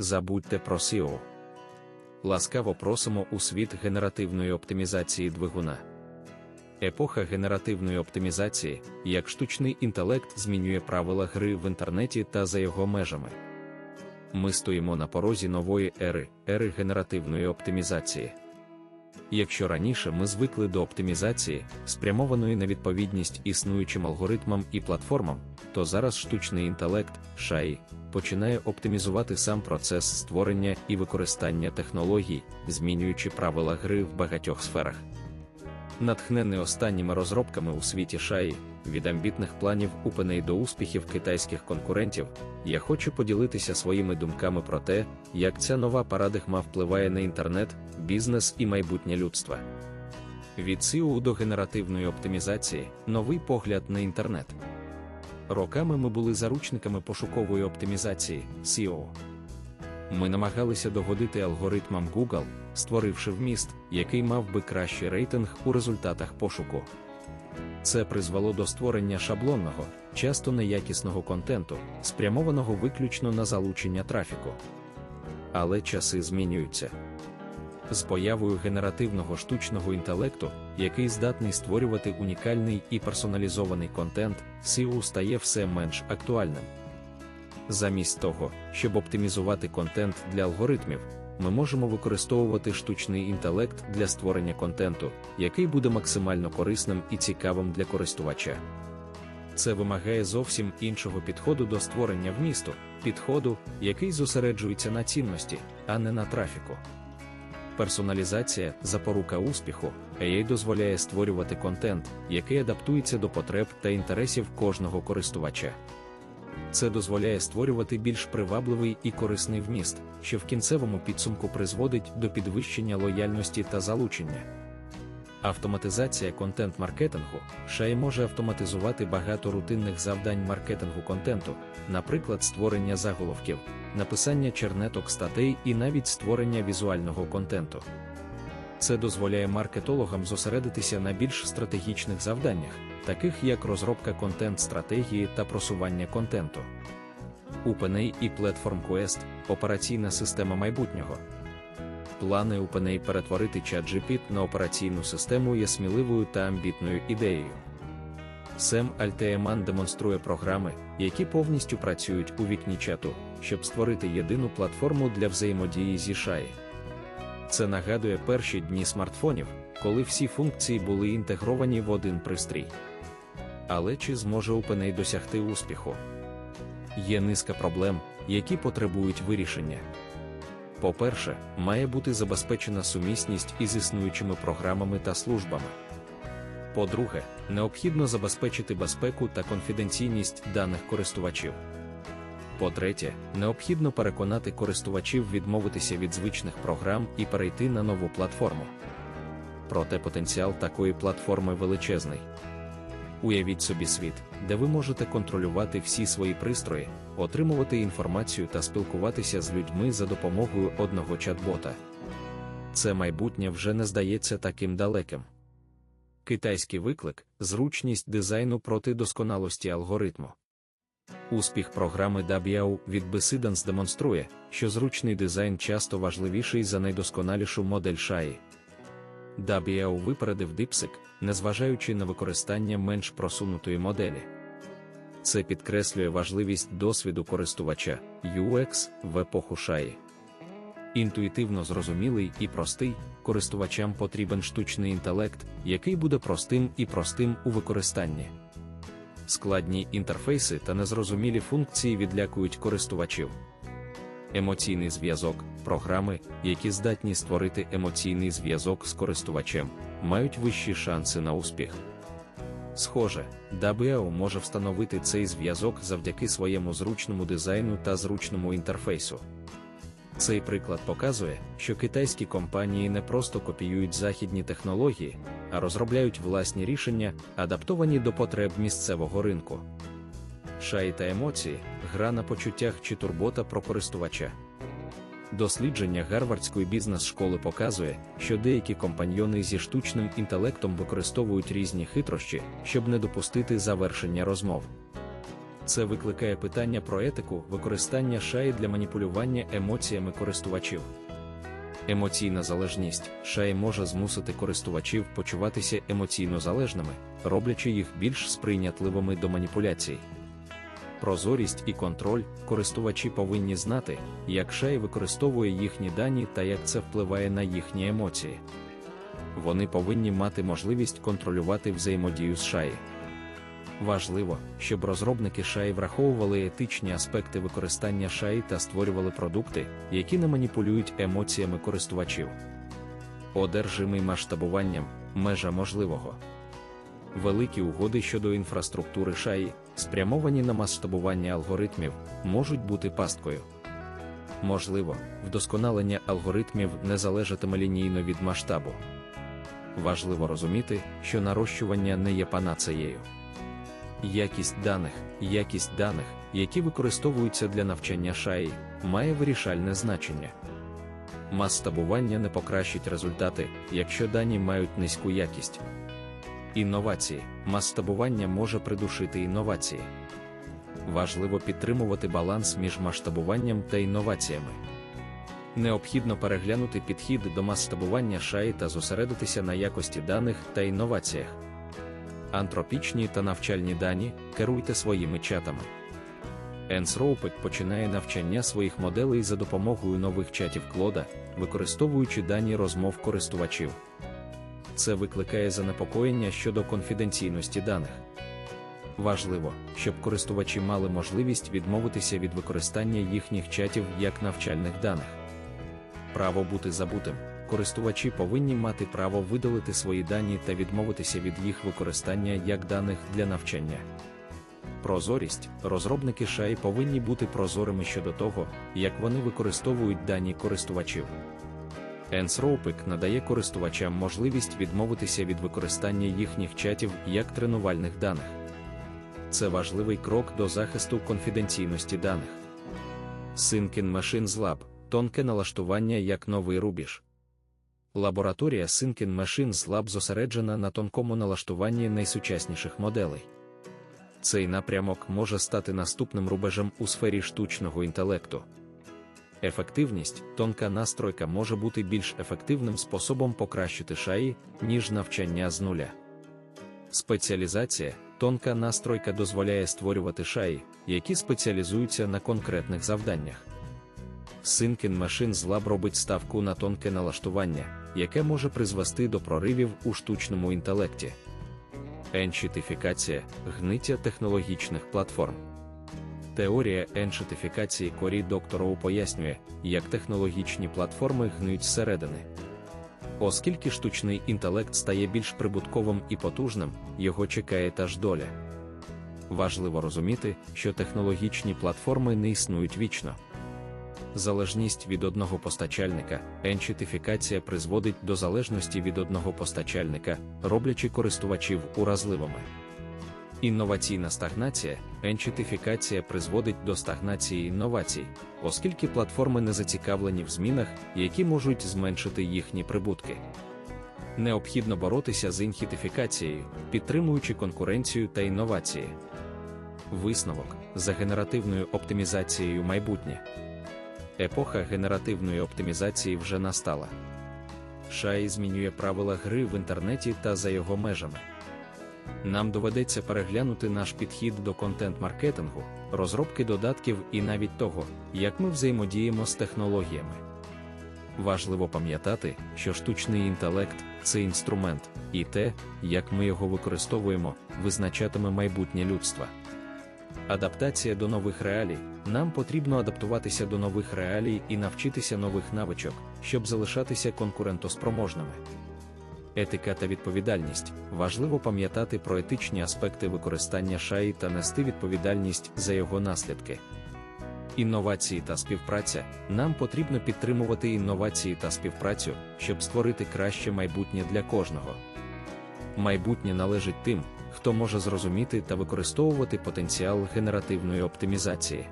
забудьте про SEO. Ласкаво просимо у світ генеративної оптимізації двигуна. Епоха генеративної оптимізації, як штучний інтелект змінює правила гри в інтернеті та за його межами. Ми стоїмо на порозі нової ери, ери генеративної оптимізації. Якщо раніше ми звикли до оптимізації, спрямованої на відповідність існуючим алгоритмам і платформам, то зараз штучний інтелект ШАІ, починає оптимізувати сам процес створення і використання технологій, змінюючи правила гри в багатьох сферах. Натхнений останніми розробками у світі шаї, від амбітних планів OpenAI до успіхів китайських конкурентів, я хочу поділитися своїми думками про те, як ця нова парадигма впливає на інтернет, бізнес і майбутнє людства. Від SEO до генеративної оптимізації новий погляд на інтернет. Роками ми були заручниками пошукової оптимізації SEO. Ми намагалися догодити алгоритмам Google, створивши вміст, який мав би кращий рейтинг у результатах пошуку. Це призвело до створення шаблонного, часто неякісного контенту, спрямованого виключно на залучення трафіку. Але часи змінюються. З появою генеративного штучного інтелекту, який здатний створювати унікальний і персоналізований контент, SEO стає все менш актуальним. Замість того, щоб оптимізувати контент для алгоритмів, ми можемо використовувати штучний інтелект для створення контенту, який буде максимально корисним і цікавим для користувача. Це вимагає зовсім іншого підходу до створення вмісту, підходу, який зосереджується на цінності, а не на трафіку. Персоналізація запорука успіху, AI дозволяє створювати контент, який адаптується до потреб та інтересів кожного користувача. Це дозволяє створювати більш привабливий і корисний вміст, що в кінцевому підсумку призводить до підвищення лояльності та залучення. Автоматизація контент-маркетингу Шай може автоматизувати багато рутинних завдань маркетингу контенту, наприклад, створення заголовків, написання чернеток статей і навіть створення візуального контенту. Це дозволяє маркетологам зосередитися на більш стратегічних завданнях, таких як розробка контент-стратегії та просування контенту. OpenAI і Platform Quest – операційна система майбутнього. Плани OpenAI перетворити ChatGPT на операційну систему є сміливою та амбітною ідеєю. Сем Альтееман демонструє програми, які повністю працюють у вікні чату, щоб створити єдину платформу для взаємодії зі шаї. Це нагадує перші дні смартфонів, коли всі функції були інтегровані в один пристрій. Але чи зможе OpenAI досягти успіху? Є низка проблем, які потребують вирішення. По-перше, має бути забезпечена сумісність із існуючими програмами та службами. По-друге, необхідно забезпечити безпеку та конфіденційність даних користувачів. По-третє, необхідно переконати користувачів відмовитися від звичних програм і перейти на нову платформу. Проте потенціал такої платформи величезний. Уявіть собі світ, де ви можете контролювати всі свої пристрої, отримувати інформацію та спілкуватися з людьми за допомогою одного чат-бота. Це майбутнє вже не здається таким далеким. Китайський виклик зручність дизайну проти досконалості алгоритму. Успіх програми Dabiao від Besidans демонструє, що зручний дизайн часто важливіший за найдосконалішу модель шаї. Dabiao випередив DeepSeek, незважаючи на використання менш просунутої моделі. Це підкреслює важливість досвіду користувача UX в епоху шаї. Інтуїтивно зрозумілий і простий, користувачам потрібен штучний інтелект, який буде простим і простим у використанні. Складні інтерфейси та незрозумілі функції відлякують користувачів. Емоційний зв'язок, програми, які здатні створити емоційний зв'язок з користувачем, мають вищі шанси на успіх. Схоже, DABEO може встановити цей зв'язок завдяки своєму зручному дизайну та зручному інтерфейсу. Цей приклад показує, що китайські компанії не просто копіюють західні технології, а розробляють власні рішення, адаптовані до потреб місцевого ринку. Шаї та емоції, гра на почуттях чи турбота про користувача. Дослідження Гарвардської бізнес-школи показує, що деякі компаньйони зі штучним інтелектом використовують різні хитрощі, щоб не допустити завершення розмов. Це викликає питання про етику використання шаї для маніпулювання емоціями користувачів. Емоційна залежність шаї може змусити користувачів почуватися емоційно залежними, роблячи їх більш сприйнятливими до маніпуляцій. Прозорість і контроль користувачі повинні знати, як шай використовує їхні дані та як це впливає на їхні емоції. Вони повинні мати можливість контролювати взаємодію з шаї. Важливо, щоб розробники шаї враховували етичні аспекти використання шаї та створювали продукти, які не маніпулюють емоціями користувачів. Одержимий масштабуванням межа можливого. Великі угоди щодо інфраструктури шаї, спрямовані на масштабування алгоритмів, можуть бути пасткою. Можливо, вдосконалення алгоритмів не залежатиме лінійно від масштабу. Важливо розуміти, що нарощування не є панацеєю. Якість даних, якість даних, які використовуються для навчання шаї, має вирішальне значення. Масштабування не покращить результати, якщо дані мають низьку якість. Інновації, масштабування може придушити інновації. Важливо підтримувати баланс між масштабуванням та інноваціями. Необхідно переглянути підхід до масштабування шаї та зосередитися на якості даних та інноваціях. Антропічні та навчальні дані керуйте своїми чатами. Anthropic починає навчання своїх моделей за допомогою нових чатів Клода, використовуючи дані розмов користувачів. Це викликає занепокоєння щодо конфіденційності даних. Важливо, щоб користувачі мали можливість відмовитися від використання їхніх чатів як навчальних даних. Право бути забутим. Користувачі повинні мати право видалити свої дані та відмовитися від їх використання як даних для навчання. Прозорість розробники шаї повинні бути прозорими щодо того, як вони використовують дані користувачів. Anthropic надає користувачам можливість відмовитися від використання їхніх чатів як тренувальних даних. Це важливий крок до захисту конфіденційності даних. Synkin Machines Lab тонке налаштування як новий рубіж. Лабораторія Synkin Machines Lab зосереджена на тонкому налаштуванні найсучасніших моделей. Цей напрямок може стати наступним рубежем у сфері штучного інтелекту. Ефективність, тонка настройка може бути більш ефективним способом покращити шаї, ніж навчання з нуля. Спеціалізація, тонка настройка дозволяє створювати шаї, які спеціалізуються на конкретних завданнях. Synkin Machines Lab робить ставку на тонке налаштування, яке може призвести до проривів у штучному інтелекті. Енчитифікація гниття технологічних платформ. Теорія еншитифікації Корі Доктороу пояснює, як технологічні платформи гниють зсередини. Оскільки штучний інтелект стає більш прибутковим і потужним, його чекає та ж доля. Важливо розуміти, що технологічні платформи не існують вічно. Залежність від одного постачальника, енчитифікація призводить до залежності від одного постачальника, роблячи користувачів уразливими. Інноваційна стагнація, енчитифікація призводить до стагнації інновацій, оскільки платформи не зацікавлені в змінах, які можуть зменшити їхні прибутки. Необхідно боротися з інхітифікацією, підтримуючи конкуренцію та інновації. Висновок за генеративною оптимізацією майбутнє. Епоха генеративної оптимізації вже настала. Шай змінює правила гри в інтернеті та за його межами. Нам доведеться переглянути наш підхід до контент-маркетингу, розробки додатків і навіть того, як ми взаємодіємо з технологіями. Важливо пам'ятати, що штучний інтелект це інструмент, і те, як ми його використовуємо, визначатиме майбутнє людства. Адаптація до нових реалій. Нам потрібно адаптуватися до нових реалій і навчитися нових навичок, щоб залишатися конкурентоспроможними. Етика та відповідальність важливо пам'ятати про етичні аспекти використання шаї та нести відповідальність за його наслідки. Інновації та співпраця нам потрібно підтримувати інновації та співпрацю, щоб створити краще майбутнє для кожного. Майбутнє належить тим, хто може зрозуміти та використовувати потенціал генеративної оптимізації.